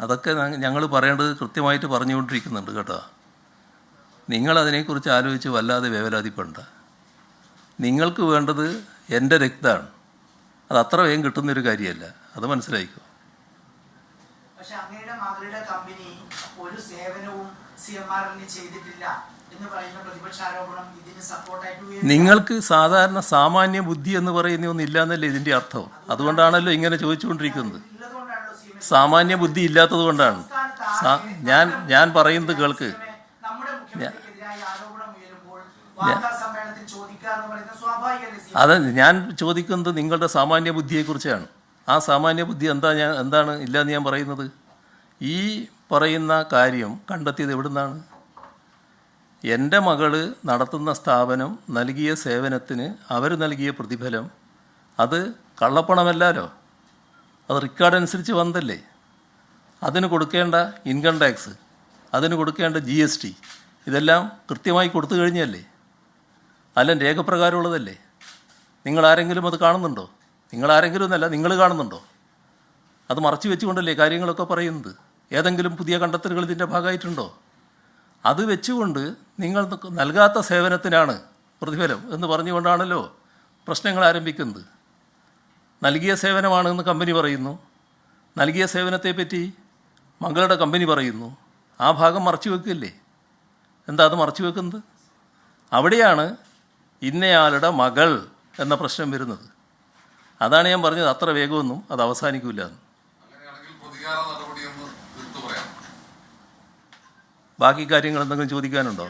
അതൊക്കെ ഞങ്ങൾ പറയേണ്ടത് കൃത്യമായിട്ട് പറഞ്ഞുകൊണ്ടിരിക്കുന്നുണ്ട് കേട്ടോ. നിങ്ങളതിനെക്കുറിച്ച് ആലോചിച്ച് വല്ലാതെ വേവലാതിപ്പെടണ്ട. നിങ്ങൾക്ക് വേണ്ടത് എന്റെ രക്തമാണ്. അത് അത്ര വേഗം കിട്ടുന്നൊരു കാര്യമല്ല. അത് മനസ്സിലായിക്കോ? പക്ഷെ അങ്ങയുടെ മകളുടെ കമ്പനി ഒരു സേവനവും സി എം ആറിന് ചെയ്തിട്ടില്ല എന്ന് പറയുന്ന പ്രതിപക്ഷ ആരോപണം ഇതിന് സപ്പോർട്ടായിട്ട് ഉയരുന്നു. നിങ്ങൾക്ക് സാധാരണ സാമാന്യ ബുദ്ധി എന്ന് പറയുന്ന ഒന്നില്ല എന്നല്ലേ ഇതിന്റെ അർത്ഥം? അതുകൊണ്ടാണല്ലോ ഇങ്ങനെ ചോദിച്ചുകൊണ്ടിരിക്കുന്നത്. സാമാന്യ ബുദ്ധി ഇല്ലാത്തത് കൊണ്ടാണ്. ഞാൻ ഞാൻ പറയുന്നത് കേൾക്ക്? അത് ഞാൻ ചോദിക്കുന്നത് നിങ്ങളുടെ സാമാന്യ ബുദ്ധിയെക്കുറിച്ചാണ്. ആ സാമാന്യ ബുദ്ധി എന്താ ഞാൻ എന്താണ് ഇല്ലയെന്ന് ഞാൻ പറയുന്നത്? ഈ പറയുന്ന കാര്യം കണ്ടെത്തിയത് എവിടുന്നാണ്? എന്റെ മകൾ നടത്തുന്ന സ്ഥാപനം നൽകിയ സേവനത്തിന് അവർ നൽകിയ പ്രതിഫലം അത് കള്ളപ്പണമല്ലല്ലോ അത് റിക്കാർഡ് അനുസരിച്ച് വന്നല്ലേ അതിന് കൊടുക്കേണ്ട ഇൻകം ടാക്സ് അതിന് കൊടുക്കേണ്ട ജി എസ് ടി ഇതെല്ലാം കൃത്യമായി കൊടുത്തു കഴിഞ്ഞല്ലേ അല്ല രേഖപ്രകാരമുള്ളതല്ലേ? നിങ്ങൾ ആരെങ്കിലും അത് കാണുന്നുണ്ടോ? നിങ്ങൾ ആരെങ്കിലും എന്നല്ല നിങ്ങൾ കാണുന്നുണ്ടോ? അത് മറച്ചു വെച്ചുകൊണ്ടല്ലേ കാര്യങ്ങളൊക്കെ പറയുന്നത്? ഏതെങ്കിലും പുതിയ കണ്ടെത്തലുകൾ ഇതിന്റെ ഭാഗമായിട്ടുണ്ടോ? അത് വെച്ചുകൊണ്ട് നിങ്ങൾ നൽകാത്ത സേവനത്തിനാണ് പ്രതിഫലം എന്ന് പറഞ്ഞുകൊണ്ടാണല്ലോ പ്രശ്നങ്ങൾ ആരംഭിക്കുന്നത്. നൽകിയ സേവനമാണ് എന്ന് കമ്പനി പറയുന്നു. നൽകിയ സേവനത്തെപ്പറ്റി മകളുടെ കമ്പനി പറയുന്നു. ആ ഭാഗം മറച്ചു വെക്കില്ലേ? എന്താ അത് മറച്ചു വെക്കുന്നത്? അവിടെയാണ് ഇന്നയാളുടെ മകൾ എന്ന പ്രശ്നം വരുന്നത്. അതാണ് ഞാൻ പറഞ്ഞത്. അത്ര വേഗമൊന്നും അത് അവസാനിക്കില്ല എന്ന്. ബാക്കി കാര്യങ്ങൾ എന്തെങ്കിലും ചോദിക്കാനുണ്ടോ?